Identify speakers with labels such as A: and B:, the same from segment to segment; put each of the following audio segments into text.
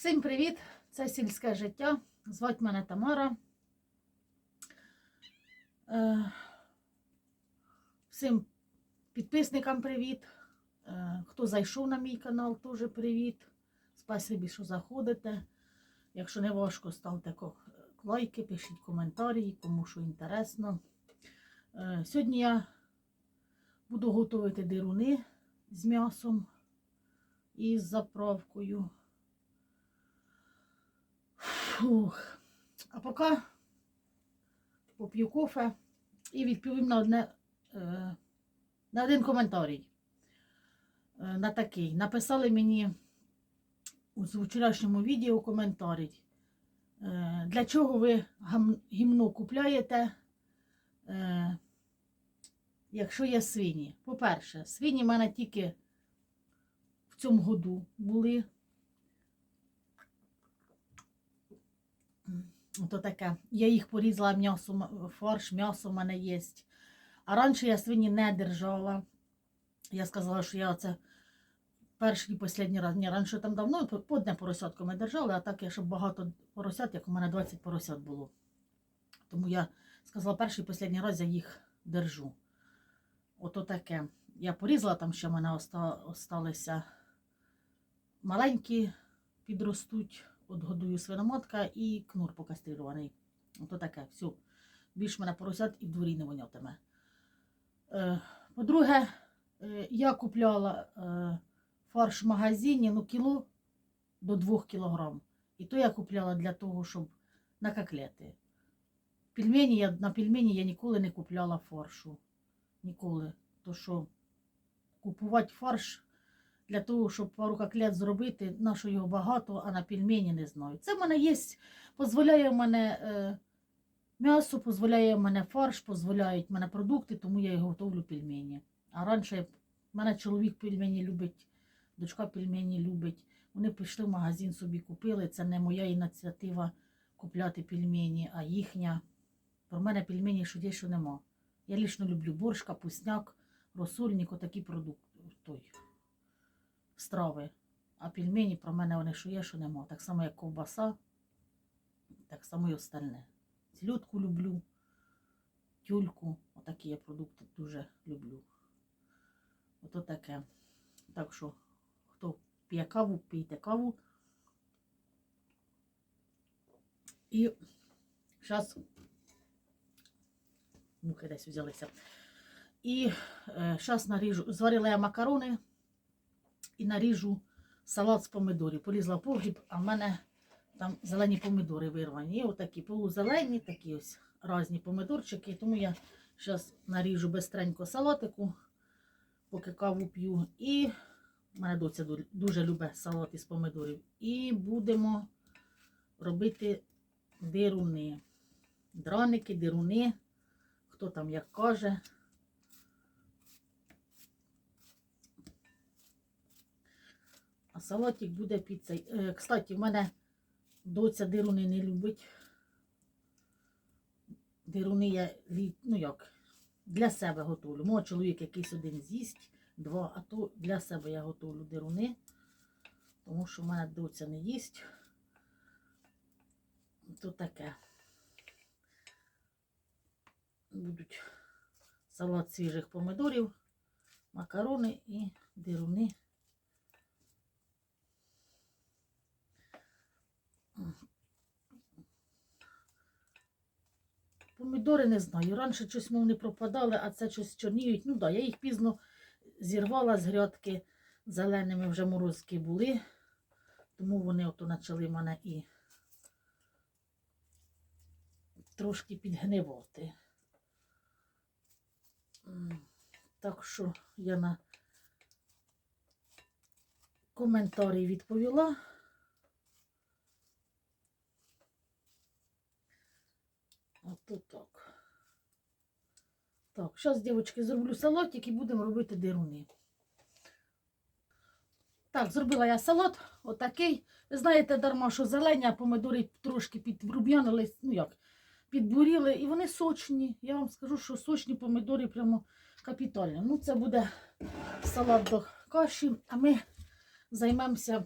A: Всім привіт! Це сільське життя. Звать мене Тамара. Е, Всім підписникам привіт. Е, Хто зайшов на мій канал, теж привіт. Спасибі, що заходите. Якщо не важко, ставте лайки, пишіть коментарі, кому що інтересно. Е, Сьогодні я буду готувати дируни з м'ясом і з заправкою. Фух. А поки поп'ю кофе і відповім на одне е, на один коментарій. Е, на такий. Написали мені у вчорашньому відео коментарій. Е, для чого ви гімно купляєте, якщо є свині? По-перше, свині в мене тільки в цьому году були. То таке. Я їх порізала м'ясо, фарш, м'ясо в мене є. А раніше я свині не держала. Я сказала, що я це перший і останній раз. Ні, раніше там давно по- одне поросятку ми держали, а так я щоб багато поросят, як у мене 20 поросят було. Тому я сказала, перший і останній раз я їх держу. Ото таке. Я порізала, там ще в мене оста- осталися маленькі, підростуть, отгодую свиноматка і кнур покастрирований. Ото таке, все. Більш мене поросят і в дворі не вонятиме. Е, по-друге, е, я купляла е, фарш в магазині, ну, кіло до 2 кілограм. І то я купляла для того, щоб на котлети. Пельмені я, на пельмені я ніколи не купляла фаршу. Ніколи. То що купувати фарш для того, щоб пару котлет зробити, на що його багато, а на пельмені не знаю. Це в мене є, дозволяє в мене е, м'ясо, дозволяє мене фарш, дозволяють мене продукти, тому я і готовлю пельмені. А раніше в мене чоловік пельмені любить, дочка пельмені любить. Вони пішли в магазин, собі купили. Це не моя ініціатива купляти пельмені, а їхня. Про мене пельмені що є, що нема. Я лічно люблю борщ, капусняк, розсольник, отакі продукти. Страви. А пельмені про мене вони що є, що нема. Так само, як ковбаса, так само і остальне. Сльотку люблю, тюльку. Отакі я продукти дуже люблю. Ото таке. Так що, хто п'є каву, пийте каву. І зараз мухи десь взялися. І зараз наріжу, зварила я макарони і наріжу салат з помидорів. Полізла в погріб, а в мене там зелені помидори вирвані. І отакі полузелені, такі ось різні помидорчики. Тому я зараз наріжу бистренько салатику, поки каву п'ю. І в мене доця дуже любить салат із помидорів. І будемо робити дируни. Драники, дируни, хто там як каже. Салатик буде під цей. Е, Кстати, в мене доця дируни не любить. Дируни я ну як, для себе готовлю. Мого чоловік якийсь один з'їсть, два, а то для себе я готовлю дируни, тому що в мене доця не їсть. То таке. Будуть салат свіжих помидорів, макарони і дируни. Помідори не знаю. Раніше щось мов не пропадали, а це щось чорніють. Ну так, да, я їх пізно зірвала з грядки. Зеленими вже морозки були, тому вони ото почали мене і трошки підгнивати. Так що я на коментарі відповіла. Ото так. Зараз, дівчатки, зроблю салатик і будемо робити дируни. Так, зробила я салат, отакий. Ви знаєте, дарма, що зелені, а помидори трошки підруб'янили, ну як, підбуріли, і вони сочні. Я вам скажу, що сочні помидори прямо капітальні. Ну, це буде салат до каші, а ми займемося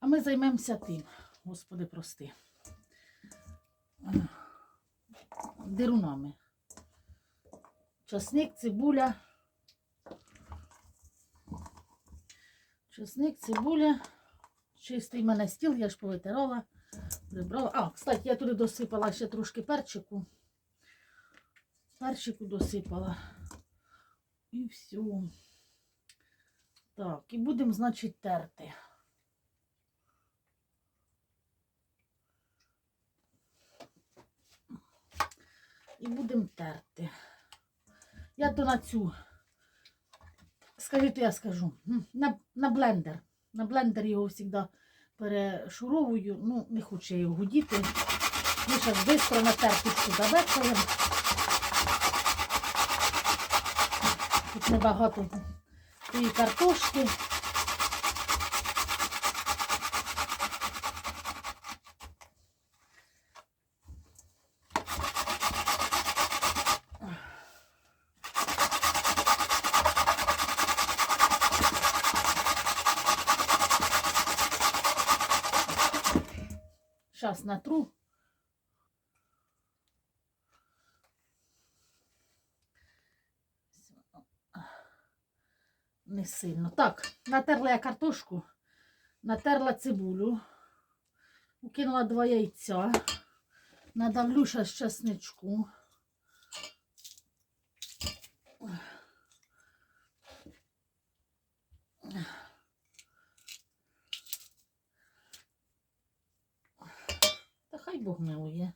A: А ми займемося тим. Господи, прости. Дирунами. Часник, цибуля. Часник, цибуля. Чистий в мене стіл, я ж повитирала, прибрала. А, кстати, я туди досипала ще трошки перчику. Перчику досипала. І все. Так, і будемо, значить, терти. І будемо терти. Я то на цю. Скажіть, я скажу. На, на блендер. На блендер його завжди перешуровую. Ну, не хочу я його гудіти. Ми зараз швидко на терточку забекаємо. Тут небагато тієї картошки. Зараз натру. Не сильно. Так, натерла я картошку, натерла цибулю, укинула два яйця, надавлю ще з чесничку. Хай Бог милує.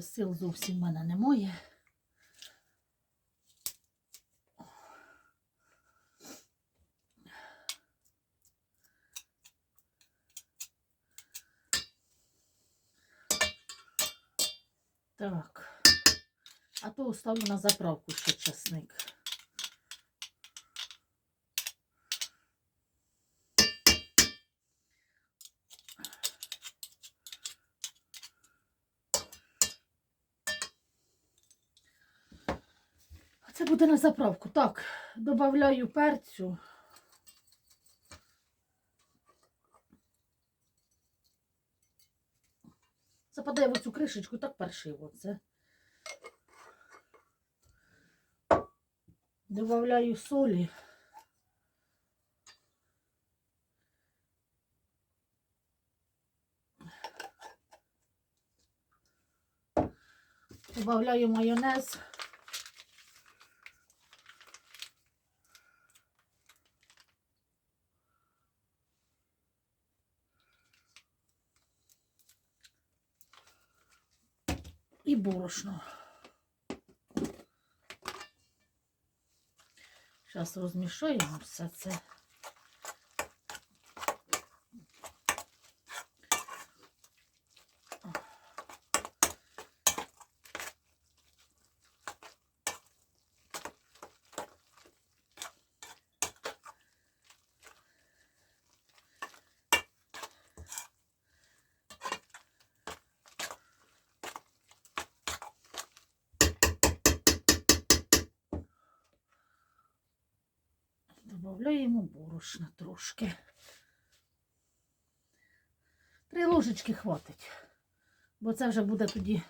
A: Сил зовсім в мене немає. Так. А то оставлю на заправку ще часник. Це буде на заправку. Так, додаю перцю. Западає в оцю кришечку, так паршиво це. Добавляю солі. Добавляю майонез. І борошно. Зараз розмішаємо все це. Добавляємо борошна трошки. Три ложечки хватить, бо це вже буде тоді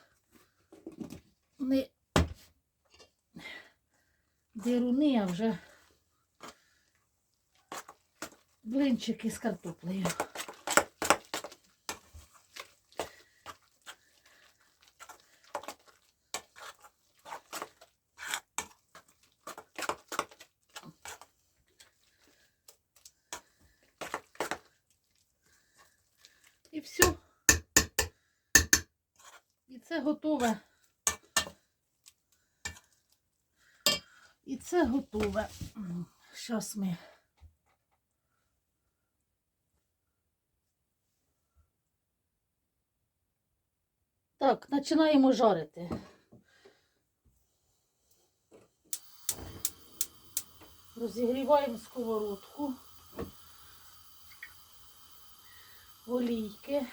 A: не дируни, а вже блинчики з картоплею. Все. І це готове. І це готове. Зараз ми. Так, починаємо жарити. Розігріваємо сковородку. олійки.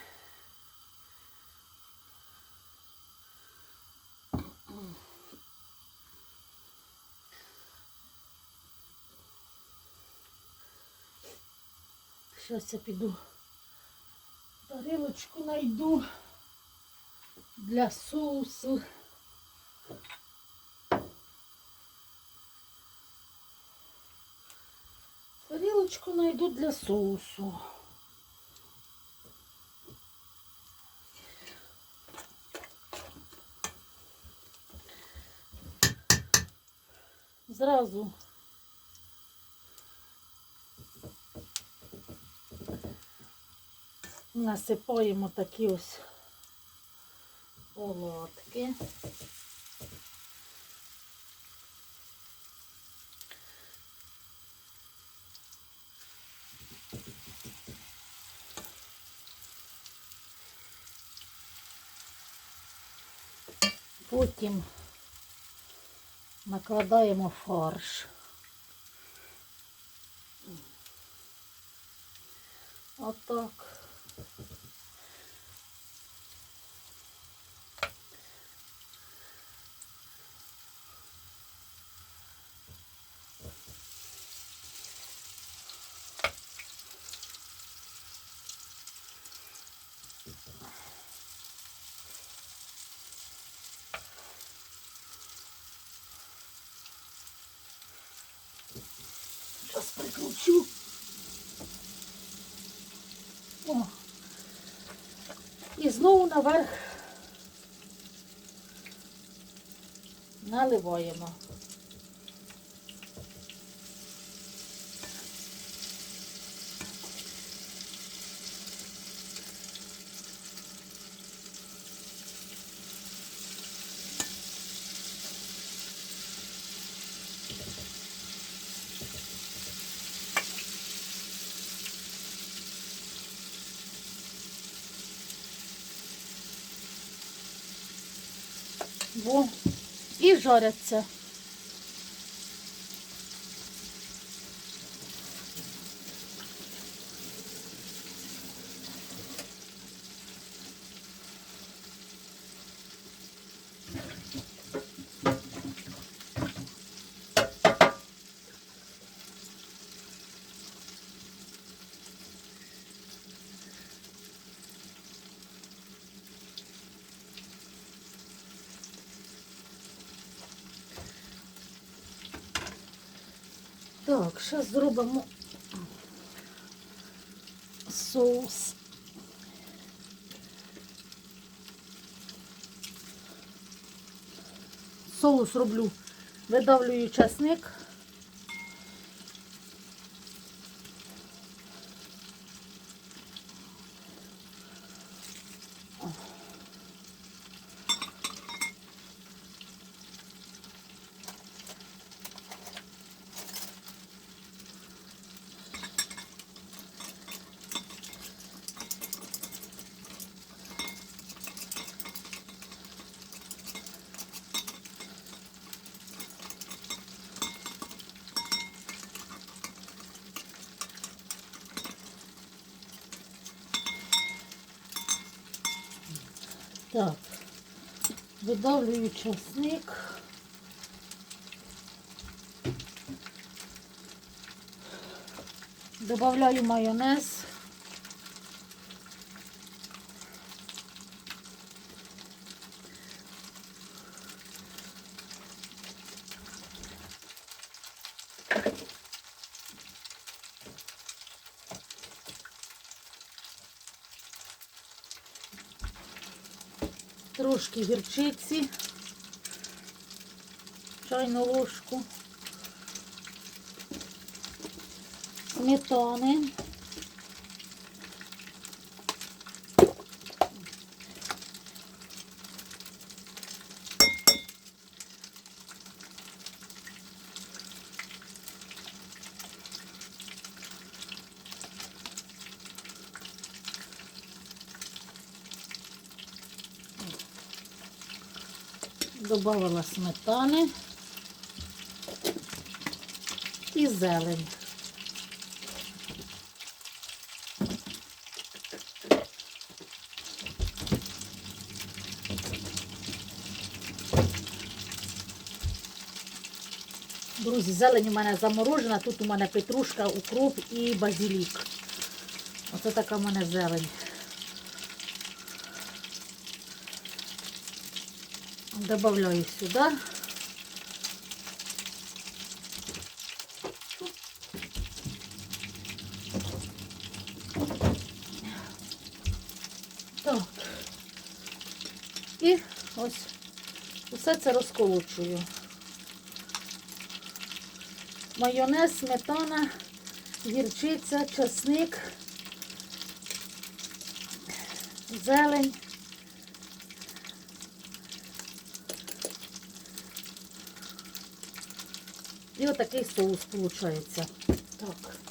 A: Зараз я піду тарілочку найду для соусу. Тарілочку найду для соусу. Зразу насипаємо такі ось оладки. Потім накладаємо фарш. Отак. Зараз прикручу. О. І знову наверх наливаємо. Во. І жаряться. Так, зараз зробимо соус. Соус роблю, видавлюю часник. Так, видавлюю часник. Добавляю майонез. Трошки гірчиці, чайну ложку, сметани. Добавила сметани і зелень. Друзі, зелень у мене заморожена, тут у мене петрушка, укроп і базилік. Оце така в мене зелень. Добавляю сюди. Так. І ось усе це розколочую. Майонез, сметана, гірчиця, часник, зелень. І отакий соус виходить. Так.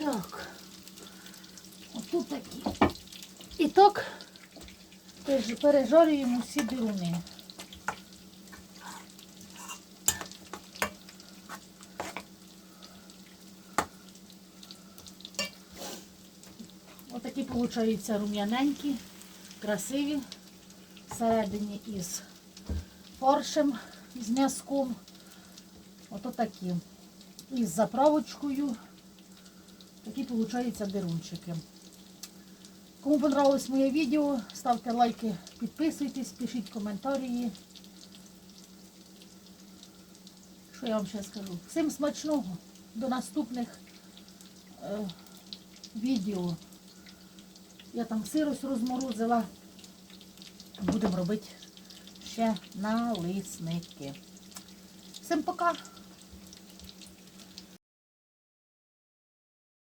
A: Так. Отут такі. І так пережарюємо всі дируни. Отакі, виходять, рум'яненькі, красиві. Всередині із фаршем, з м'язком. Ото такі. І з заправочкою. Такі получаються дерунчики. Кому понравилось моє відео, ставте лайки, підписуйтесь, пишіть коментарі. Що я вам ще скажу? Всім смачного, до наступних е, відео. Я там сирось розморозила. Будемо робити ще налисники. Всім пока!